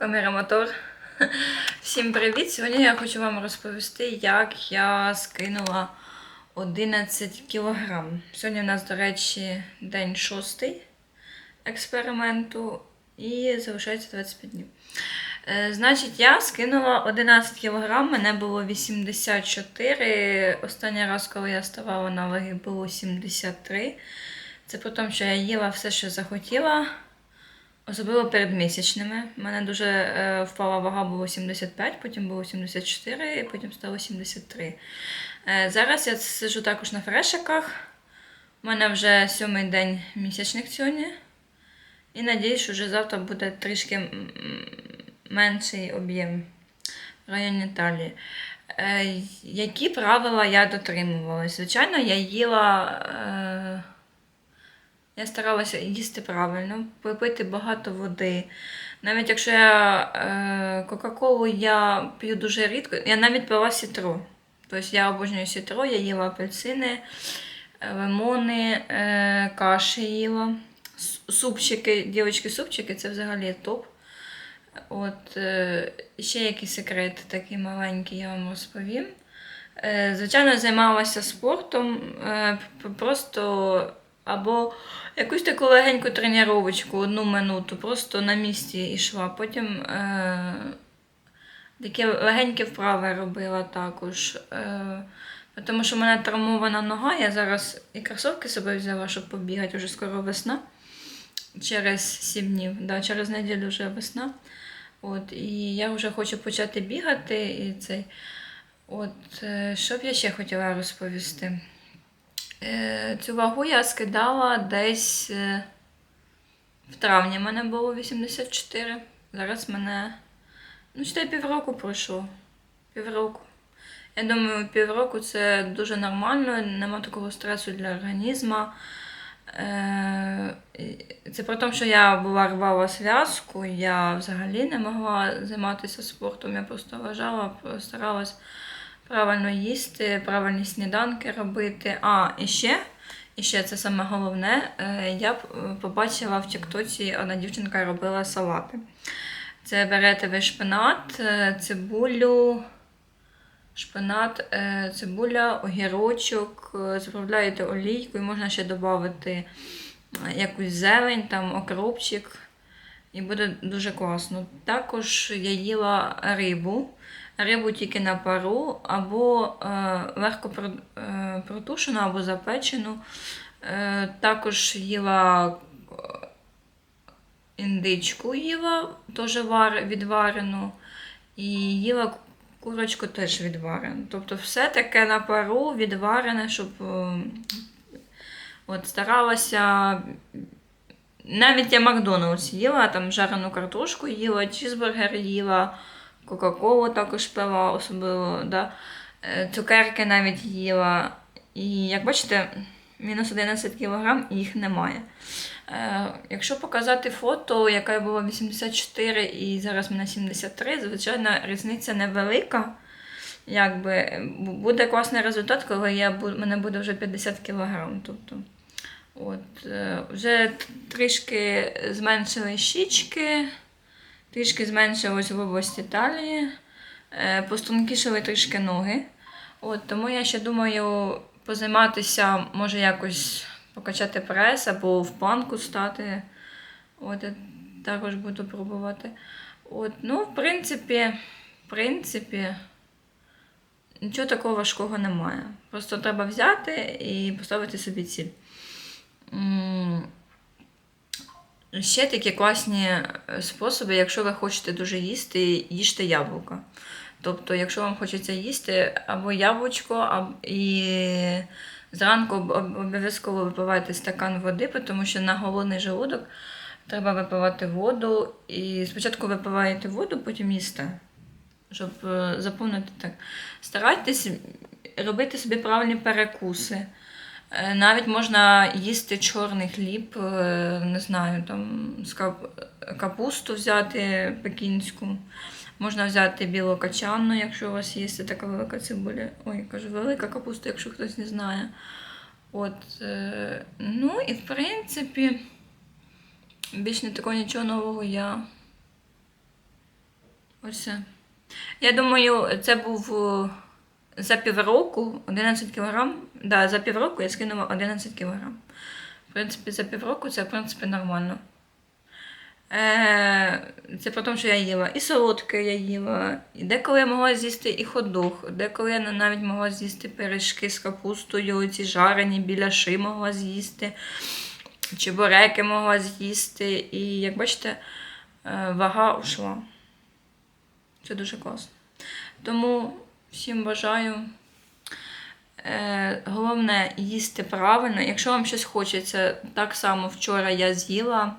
Камера мотор. Всім привіт! Сьогодні я хочу вам розповісти, як я скинула 11 кілограм. Сьогодні у нас, до речі, день шостий експерименту і залишається 25 днів. Е, Значить, я скинула 11 кілограм, мене було 84. Останній раз, коли я ставала на ваги, було 73. Це при тому, що я їла все, що захотіла. Особливо перед місячними. У мене дуже е, впала вага, було 75, потім було 74, і потім стало 73. Е, зараз я сиджу також на фрешиках. У мене вже сьомий день місячних сьогодні. І надіюсь, що вже завтра буде трішки менший об'єм в районі талії. Е, які правила я дотримувалася? Звичайно, я їла. Е, я старалася їсти правильно, попити багато води. Навіть якщо я е, Кока-Колу я п'ю дуже рідко, я навіть пила сітро. Тобто я обожнюю сітро, я їла апельсини, е, лимони, е, каші їла. Супчики, дівчатки, супчики це взагалі топ. От, е, ще якийсь секрет такий маленький, я вам розповім. Е, Звичайно, займалася спортом, е, просто або якусь таку легеньку тренувачку, одну минуту, просто на місці йшла. Потім е, такі легенькі вправи робила також. Е, тому що в мене травмована нога, я зараз і кросовки себе взяла, щоб побігати, вже скоро весна. Через 7 днів, да, через неділю вже весна. От, і я вже хочу почати бігати. І цей. От, е, що б я ще хотіла розповісти? Е, Цю вагу я скидала десь е, в травні в мене було 84. Зараз мене. Ну, ще півроку пройшло. Півроку. Я думаю, півроку це дуже нормально, нема такого стресу для організму. Е, Це при тому, що я була рвала зв'язку, я взагалі не могла займатися спортом. Я просто лежала, старалась правильно їсти, правильні сніданки робити. А, і ще, і ще це саме головне, е, я п- побачила в Тіктоці, одна дівчинка робила салати. Це берете ви шпинат, е, цибулю, шпинат, е, цибуля, огірочок, е, заправляєте олійкою, можна ще додати е, якусь зелень, там окропчик. І буде дуже класно. Також я їла рибу. Рибу тільки на пару, або е, легко е, протушену, або запечену. Е, також їла е, індичку їла, теж вар, відварену. І їла курочку теж відварену. Тобто все таке на пару відварене, щоб е, от старалася. Навіть я Макдональдс їла, там жарену картошку їла, чізбургер їла, Кока-Колу також пила, особливо, да? Е, цукерки навіть їла. І як бачите, мінус 11 кг і їх немає. Е, якщо показати фото, яка я була 84 і зараз мене 73, звичайно, різниця невелика. Якби буде класний результат, коли я мене буде вже 50 кг. Тобто, от, е, вже трішки зменшили щічки, трішки зменшилось в області талії, е, пострункішили трішки ноги. От, тому я ще думаю позайматися, може якось покачати прес або в планку стати. От, також буду пробувати. От, ну, в принципі, в принципі, нічого такого важкого немає. Просто треба взяти і поставити собі ціль. Ще такі класні е, способи, якщо ви хочете дуже їсти, їжте яблука. Тобто, якщо вам хочеться їсти або яблучко, або і зранку об- об- обов'язково випивайте стакан води, тому що на голодний желудок треба випивати воду. І спочатку випиваєте воду, потім їсте, щоб е, заповнити так. Старайтесь робити собі правильні перекуси. Е, Навіть можна їсти чорний хліб, е, не знаю, там капусту взяти пекінську. Можна взяти білокачанну, якщо у вас є така велика цибуля. Ой, кажу, велика капуста, якщо хтось не знає. От, е, ну і в принципі, більш не такого нічого нового я Ось. Я думаю, це був за півроку 11 кілограм. Да, за півроку я скинула 11 кілограм. В принципі, за півроку це в принципі нормально. Е, це при тому, що я їла і солодке я їла, і деколи я могла з'їсти і ходох, деколи я навіть могла з'їсти пиріжки з капустою, ці жарені біляши могла з'їсти, чебуреки могла з'їсти. І як бачите, е, вага ушла. Це дуже класно. Тому всім бажаю. Е, головне їсти правильно. Якщо вам щось хочеться, так само вчора я з'їла.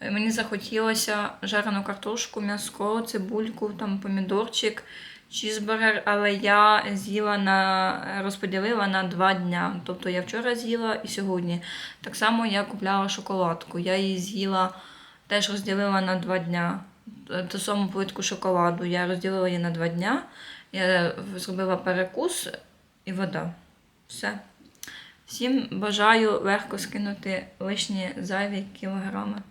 Е, Мені захотілося жарену картошку, м'яско, цибульку, там помідорчик, чізбургер, але я з'їла на розподілила на два дня. Тобто я вчора з'їла і сьогодні. Так само я купляла шоколадку. Я її з'їла, теж розділила на два дня. Е, Ту саму плитку шоколаду. Я розділила її на два дня. Я зробила перекус і вода. Все. Всім бажаю легко скинути лишні зайві кілограми.